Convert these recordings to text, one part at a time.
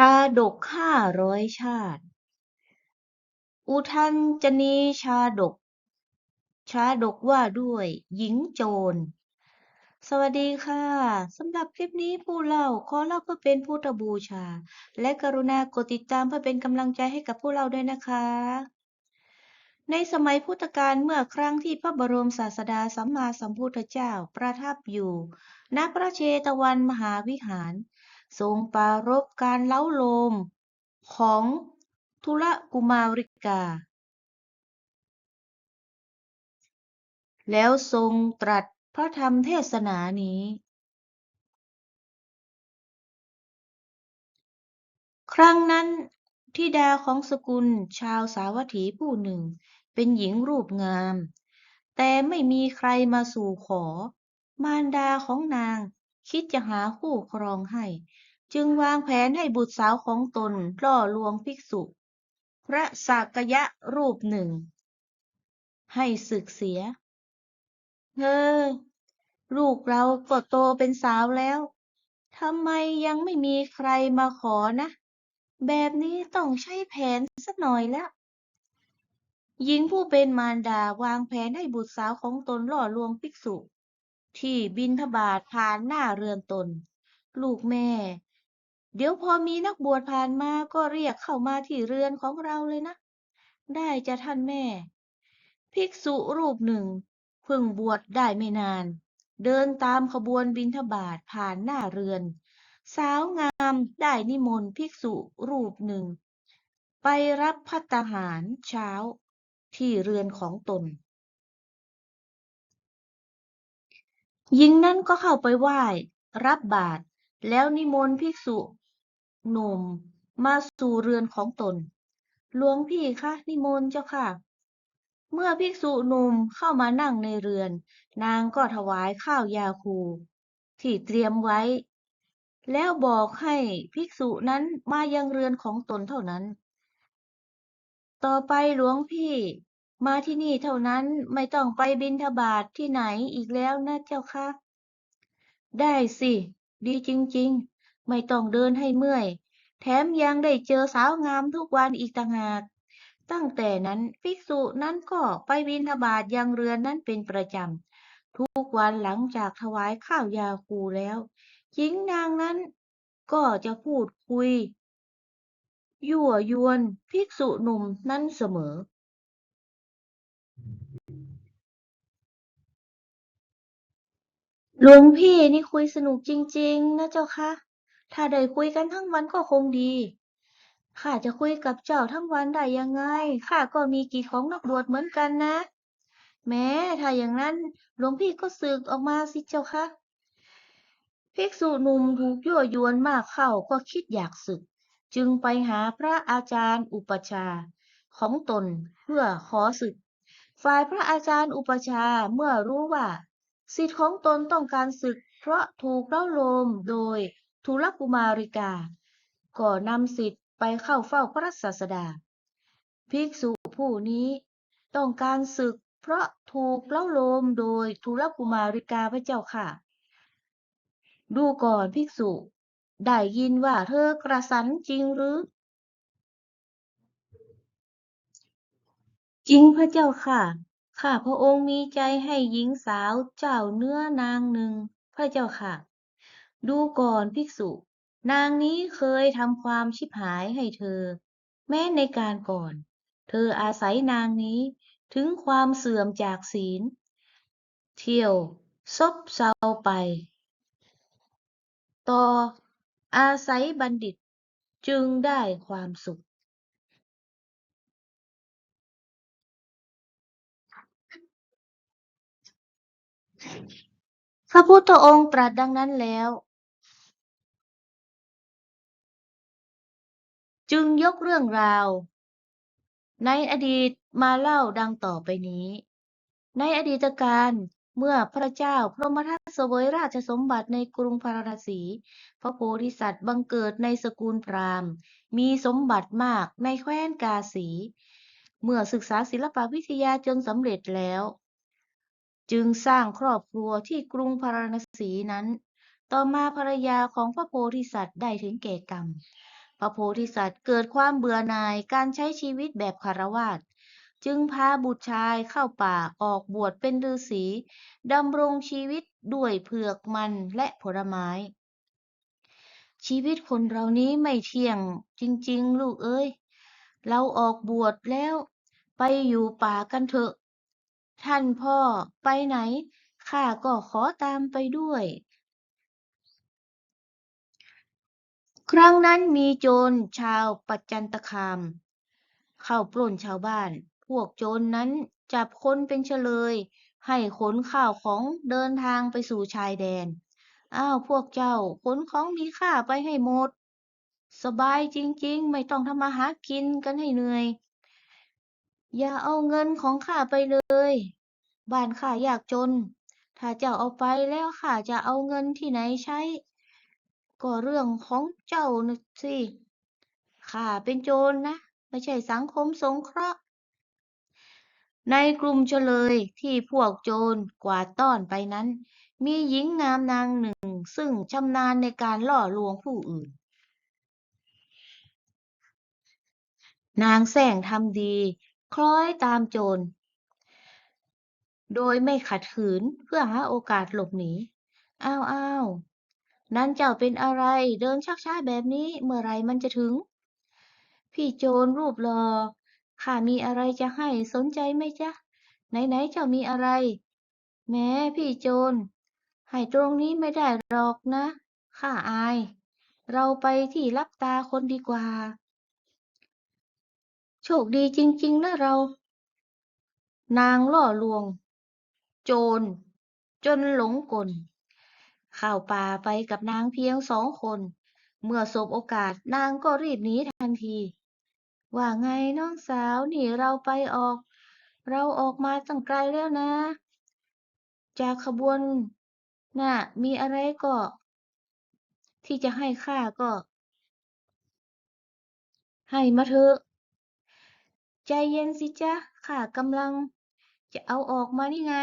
ชาดกห้าร้อยชาติ อุทัญจนีชาดก ชาดกว่าด้วยหญิงโจร สวัสดีค่ะสำหรับคลิปนี้ผู้เล่าขอเล่าเพื่อเป็นพุทธบูชา และกรุณากดติดตามเพื่อเป็นกำลังใจให้กับผู้เล่าด้วยนะคะ ในสมัยพุทธกาลเมื่อครั้งที่พระบรมศาสดาสัมมาสัมพุทธเจ้าประทับอยู่ณพระเชตวันมหาวิหาร ทรงปรารภการเล้าโลมของทุลกุมาริกา แล้วทรงตรัสพระธรรมเทศนานี้ ครั้งนั้นธิดาของสกุลชาวสาวัตถีผู้หนึ่ง เป็นหญิงรูปงาม แต่ไม่มีใครมาสู่ขอ มารดาของนาง คิดจะหาคู่ครองให้ จึงวางแผนให้บุตรสาวของตนล่อลวงภิกษุ พระสากยะรูปหนึ่ง ให้ศึกเสียเฮ้อลูกเราก็โตเป็นสาวแล้วทำไมยังไม่มีใครมาขอนะ แบบนี้ต้องใช้แผนสักหน่อยแล้วหญิงผู้เป็นมารดาวางแผนให้บุตรสาวของตนล่อลวงภิกษุ ที่บิณฑบาตผ่านหน้าเรือนตน ลูกแม่ เดี๋ยวพอมีนักบวชผ่านมาก็เรียกเข้ามาที่เรือนของเราเลยนะ ได้จะท่านแม่ ภิกษุรูปหนึ่งเพิ่งบวชได้ไม่นาน เดินตามขบวนบิณฑบาตผ่านหน้าเรือน สาวงามได้นิมนต์ภิกษุรูปหนึ่ง ไปรับพัตหารเช้าที่เรือนของตน หญิงนั้นก็เข้าไปไหว้ รับบาตรแล้วนิมนต์ภิกษุหนุ่มมาสู่เรือนของตน หลวงพี่คะนิมนต์เจ้าค่ะ เมื่อภิกษุหนุ่มเข้ามานั่งในเรือน นางก็ถวายข้าวยาคู ที่เตรียมไว้ แล้วบอกให้ภิกษุนั้นมายังเรือนของตนเท่านั้น ต่อไปหลวงพี่ มาที่นี่เท่านั้นไม่ต้องไปบิณฑบาตที่ไหนอีกแล้วนะเจ้าค่ะได้สิ ดีจริงๆ ไม่ต้องเดินให้เมื่อย แถมยังได้เจอสาวงามทุกวันอีกต่างหาก ตั้งแต่นั้นภิกษุนั้นก็ไปบิณฑบาตยังเรือนนั้นเป็นประจำ ทุกวันหลังจากถวายข้าวยาคูแล้วหญิงนางนั้นก็จะพูดคุย ยั่วยวนภิกษุหนุ่มนั้นเสมอ หลวงพี่นี่คุยสนุกจริง ๆ นะเจ้าคะ ถ้าได้คุยกันทั้งวันก็คงดี ข้าจะคุยกับเจ้าทั้งวันได้ยังไง ข้าก็มีกิจของนักบวชเหมือนกันนะ แม้ถ้าอย่างนั้นหลวงพี่ก็สึกออกมาสิเจ้าคะ ภิกษุหนุ่มถูกยั่วยวนมากเข้าก็คิดอยากสึก จึงไปหาพระอาจารย์อุปชาของตนเพื่อขอสึก ฝ่ายพระอาจารย์อุปชาเมื่อรู้ว่า ศิษย์ของตนต้องการสึก เพราะถูกเล้าโลมโดยทุลกุมาริกา ก็นำศิษย์ไปเข้าเฝ้าพระศาสดา ภิกษุผู้นี้ต้องการศึก เพราะถูกเล้าโลมโดยทุลกุมาริกาพระเจ้าค่ะ ดูก่อนภิกษุ ได้ยินว่าเธอกระสันจริงหรือ จริงพระเจ้าค่ะ ข้าพระองค์มีใจให้หญิงสาวเจ้าเนื้อนางหนึ่ง พระเจ้าค่ะ ดูก่อนภิกษุ นางนี้เคยทำความชิบหายให้เธอ แม้ในการก่อน เธออาศัยนางนี้ถึงความเสื่อมจากศีล เที่ยวซบเซาไป ต่ออาศัยบัณฑิตจึงได้ความสุข พระพุทธองค์ตรัสดังนั้นแล้ว จึงยกเรื่องราว ในอดีตมาเล่าดังต่อไปนี้ ในอดีตการเมื่อพระเจ้าพรหมทัตเสวยราชสมบัติในกรุงพาราณสี พระโพธิสัตว์บังเกิดในสกุลพราหมณ์ มีสมบัติมากในแคว้นกาสี เมื่อศึกษาศิลปวิทยาจนสำเร็จแล้ว จึงสร้างครอบครัวที่กรุงพาราณสีนั้น ต่อมาภรรยาของพระโพธิสัตว์ได้ถึงแก่กรรม พระโพธิสัตว์เกิดความเบื่อหน่ายการใช้ชีวิตแบบคฤหัสจึงพาบุตรชายเข้าป่าออกบวชเป็นฤาษีดำรงชีวิตด้วยเผือกมันและผลไม้ ชีวิตคนเรานี้ไม่เที่ยงจริง ๆ ลูกเอ้ย เราออกบวชแล้ว ไปอยู่ป่ากันเถอะ ท่านพ่อไปไหน ข้าก็ขอตามไปด้วย ครั้งนั้นมีโจรชาวปัจจันตคาม เข้าปล้นชาวบ้าน พวกโจรนั้นจับคนเป็นเฉลย ให้ขนข้าวของเดินทางไปสู่ชายแดน อ้าวพวกเจ้าขนของมีค่าไปให้หมด สบายจริงๆ ไม่ต้องทำมาหากินกันให้เหนื่อย อย่าเอาเงินของข้าไปเลย บ้านข้ายากจน ถ้าเจ้าเอาไปแล้วข้าจะเอาเงินที่ไหนใช้ ก็เรื่องของเจ้านะสิข้าเป็นโจรนะ ไม่ใช่สังคมสงเคราะห์ ในกลุ่มเฉลยที่พวกโจรกวาดต้อนไปนั้น มีหญิงงามนางหนึ่ง ซึ่งชำนาญในการล่อลวงผู้อื่นนางแสงทำดี คล้อยตามโจร โดยไม่ขัดขืนเพื่อหาโอกาสหลบหนี อ้าวอ้าวนั่นเจ้าเป็นอะไรเดินชักช้าแบบนี้เมื่อไรมันจะถึง พี่โจรรูปหล่อข้ามีอะไรจะให้สนใจไหมจ๊ะ ไหนๆเจ้ามีอะไร แม้พี่โจรให้ตรงนี้ไม่ได้หรอกนะข้าอาย เราไปที่รับตาคนดีกว่า โชคดีจริง ๆ นะเรา นางล่อลวง โจร จนหลงกล เข้าป่าไปกับนางเพียงสองคน เมื่อสบโอกาสนางก็รีบหนีทันที ว่าไงน้องสาวนี่เราไปออก เราออกมาตั้งไกลแล้วนะ จากขบวนน่ะมีอะไรก็ ที่จะให้ข้าก็ ให้มาเถอะ ใจเย็นสิจ๊ะข้ากำลัง จะเอาออกมานี่ไง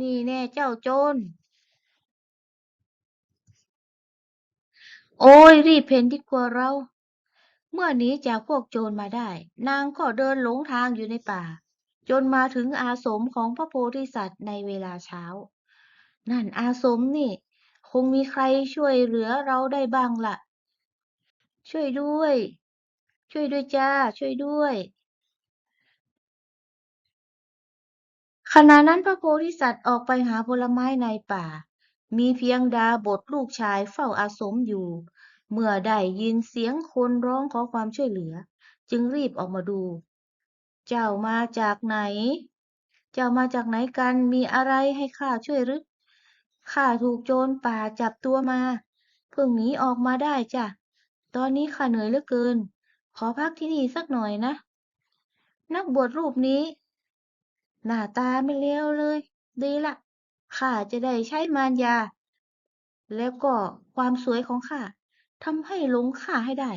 นี่แน่เจ้าโจร โอ้ยรีบเพนดีกว่าเรา เมื่อนี้จากพวกโจรมาได้ นางก็เดินหลงทางอยู่ในป่า จนมาถึงอาสมของพระโพธิสัตว์ในเวลาเช้า นั่นอาสมนี่ คงมีใครช่วยเหลือเราได้บ้างล่ะ ช่วยด้วย ช่วยด้วยจ้า ช่วยด้วย ขณะนั้นพระโพธิสัตว์ออกไปหาผลไม้ในป่า มีเพียงดาบทลูกชายเฝ้าอาสมอยู่ เมื่อได้ยินเสียงคนร้องขอความช่วยเหลือ จึงรีบออกมาดู เจ้ามาจากไหน เจ้ามาจากไหนกันมีอะไรให้ข้าช่วยหรือข้าถูกโจรป่าจับตัวมา เพิ่งหนีออกมาได้จ้ะ ตอนนี้ข้าเหนื่อยเหลือเกิน ขอพักที่นี่สักหน่อยนะ นักบวชรูปนี้ หน้าตาไม่เลวเลย ดีละข้าจะได้ใช้มารยา แล้วก็ความสวยของข้าทำให้หลงข้าให้ได้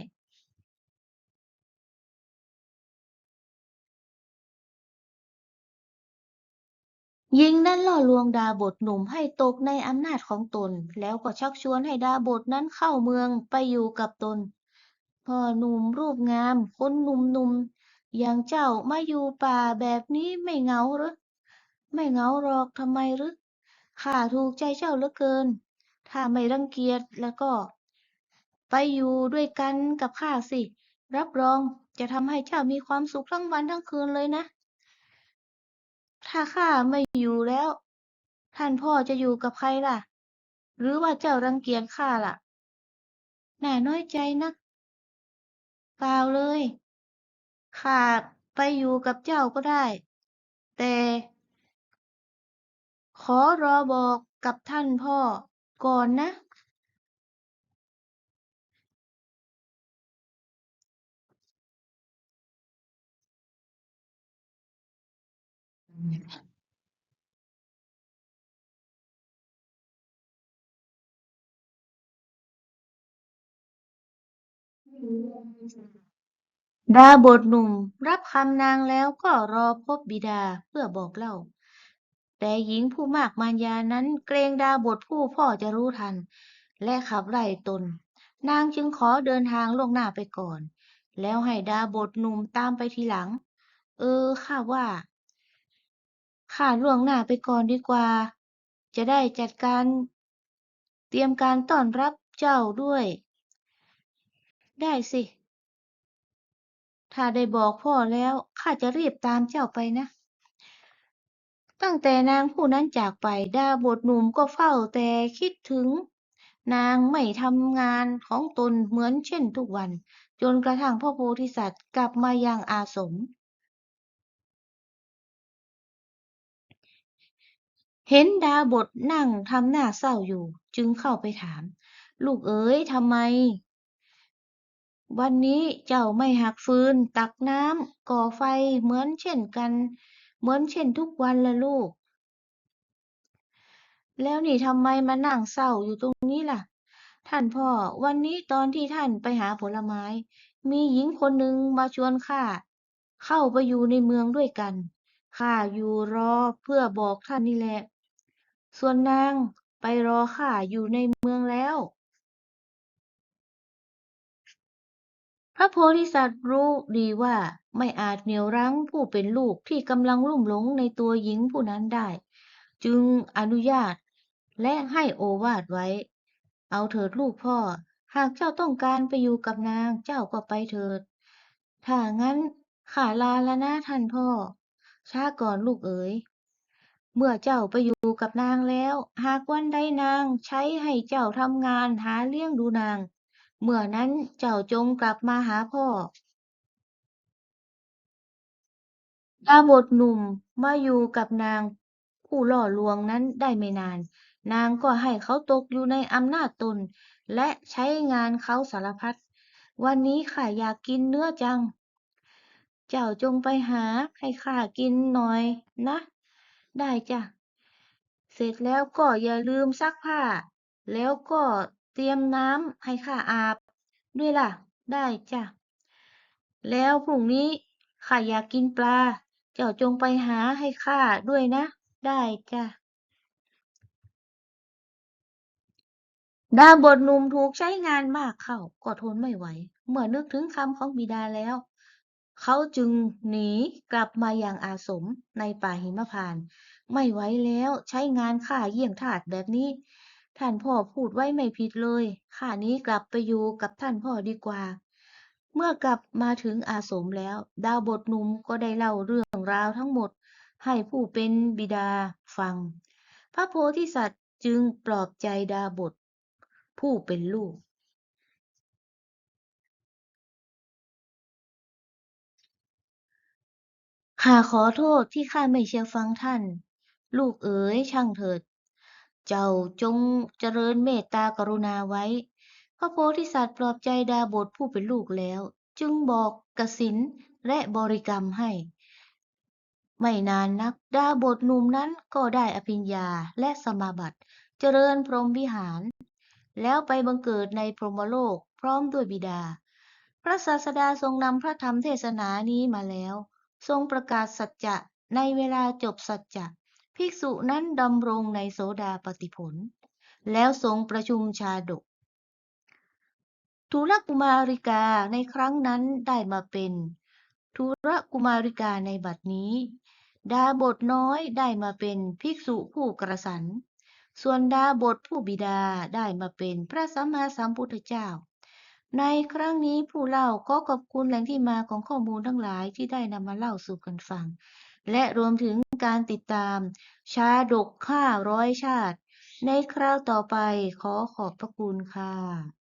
หญิงนั้นล่อลวงดาบทหนุ่มให้ตกในอำนาจของตน แล้วก็ชักชวนให้ดาบทนั้นเข้าเมืองไปอยู่กับตน พ่อหนุ่มรูปงาม คนหนุ่มๆ อย่างเจ้ามาอยู่ป่าแบบนี้ไม่เหงาหรือ ไม่เหงาหรอกทำไมหรือข้าถูกใจเจ้าเหลือเกิน ถ้าไม่รังเกียจแล้วก็ ไปอยู่ด้วยกันกับข้าสิ รับรองจะทำให้เจ้ามีความสุขทั้งวันทั้งคืนเลยนะ ถ้าข้าไม่อยู่แล้ว ท่านพ่อจะอยู่กับใครล่ะ หรือว่าเจ้ารังเกียจข้าล่ะ น่าน้อยใจนัก ปล่าเลย ข้าไปอยู่กับเจ้าก็ได้ แต่ ขอรอบอกกับท่านพ่อก่อนนะ ดาบทหนุ่มรับคำนางแล้วก็รอพบบิดาเพื่อบอกเล่า แต่หญิงผู้มากมารยานั้นเกรงดาบทผู้พ่อจะรู้ทัน และขับไล่ตน นางจึงขอเดินทางล่วงหน้าไปก่อน แล้วให้ดาบทหนุ่มตามไปทีหลัง เออข้าว่าข้าล่วงหน้าไปก่อนดีกว่า จะได้จัดการ เตรียมการต้อนรับเจ้าด้วย ได้สิ ถ้าได้บอกพ่อแล้วข้าจะรีบตามเจ้าไปนะ ตั้งแต่นางผู้นั้นจากไปดาบทหนุ่มก็เฝ้าแต่คิดถึง นางไม่ทำงานของตนเหมือนเช่นทุกวัน จนกระทั่งพระโพธิสัตว์กลับมายังอาสมเห็นดาบทนั่งทำหน้าเศร้าอยู่ จึงเข้าไปถาม ลูกเอ๋ยทำไม วันนี้เจ้าไม่หักฟืน ตักน้ำก่อไฟเหมือนเช่นกัน เหมือนเช่นทุกวันละลูก แล้วนี่ทำไมมานั่งเศร้าอยู่ตรงนี้ล่ะ ท่านพ่อวันนี้ตอนที่ท่านไปหาผลไม้ มีหญิงคนหนึ่งมาชวนข้าเข้าไปอยู่ในเมืองด้วยกันข้าอยู่รอเพื่อบอกท่านนี่แหละ ส่วนนางไปรอข้าอยู่ในเมืองแล้ว ระโพธิสัตว์รู้ดีว่าไม่อาจเหนี่ยวรั้งผู้เป็นลูกที่กำลังลุ่มหลงในตัวหญิงผู้นั้นได้ จึงอนุญาตและให้โอวาทไว้ เอาเถิดลูกพ่อ หากเจ้าต้องการไปอยู่กับนางเจ้าก็ไปเถิด ถ้างั้นข้าลาแล้วนะท่านพ่อ ช้าก่อนลูกเอ๋ย เมื่อเจ้าไปอยู่กับนางแล้ว หากวันใดนางใช้ให้เจ้าทำงานหาเลี้ยงดูนาง เมื่อนั้นเจ้าจงกลับมาหาพ่อ ดาบทหนุ่มมาอยู่กับนางผู้ล่อลวงนั้นได้ไม่นาน นางก็ให้เขาตกอยู่ในอำนาจตน และใช้งานเขาสารพัด วันนี้ข้าอยากกินเนื้อจัง เจ้าจงไปหาให้ข้ากินหน่อยนะ ได้จ้ะ เสร็จแล้วก็อย่าลืมซักผ้า แล้วก็ เตรียมน้ำให้ข้าอาบ ด้วยล่ะ ได้จ้ะ แล้วพรุ่งนี้ข้าอยากกินปลา เจ้าจงไปหาให้ข้าด้วยนะ ได้จ้ะ ดาบทหนุ่มถูกใช้งานมากเข้าก็ทนไม่ไหว เมื่อนึกถึงคำของบิดาแล้ว เขาจึงหนีกลับมาอยังอาสมในป่าหิมพานต์ไม่ไหวแล้วใช้งานข้าเยี่ยงทาสแบบนี้ ท่านพ่อพูดไว้ไม่ผิดเลยข้านี้กลับไปอยู่กับท่านพ่อดีกว่า เมื่อกลับมาถึงอาสมแล้ว ดาวบทหนุ่มก็ได้เล่าเรื่องราวทั้งหมด ให้ผู้เป็นบิดาฟัง พระโพธิสัตว์จึงปลอบใจดาบท ผู้เป็นลูกข้าขอโทษที่ข้าไม่เชื่อฟังท่าน ลูกเอ๋ยช่างเถิด เจ้าจงเจริญเมตตากรุณาไว้ พระโพธิสัตว์ปลอบใจดาบทผู้เป็นลูกแล้ว จึงบอกกสินและบริกรรมให้ ไม่นานนักดาบทหนุ่มนั้นก็ได้อภิญญาและสมาบัติ เจริญพรหมวิหาร แล้วไปบังเกิดในพรหมโลกพร้อมด้วยบิดา พระศาสดาทรงนำพระธรรมเทศนานี้มาแล้ว ทรงประกาศสัจจะในเวลาจบสัจจะ ภิกษุนั้นดำรงในโสดาปติผล แล้วทรงประชุมชาดกทุรกุมาริกาในครั้งนั้นได้มาเป็นทุรกุมาริกาในบัดนี้ ดาบทน้อยได้มาเป็นภิกษุผู้กระสัน ส่วนดาบทผู้บิดาได้มาเป็นพระสัมมาสัมพุทธเจ้า ในครั้งนี้ผู้เล่าขอขอบคุณแหล่งที่มาของข้อมูลทั้งหลายที่ได้นำมาเล่าสู่กันฟัง และรวมถึงการติดตาม ชาดกห้าร้อยชาติ ในคราวต่อไปขอขอบพระคุณค่ะ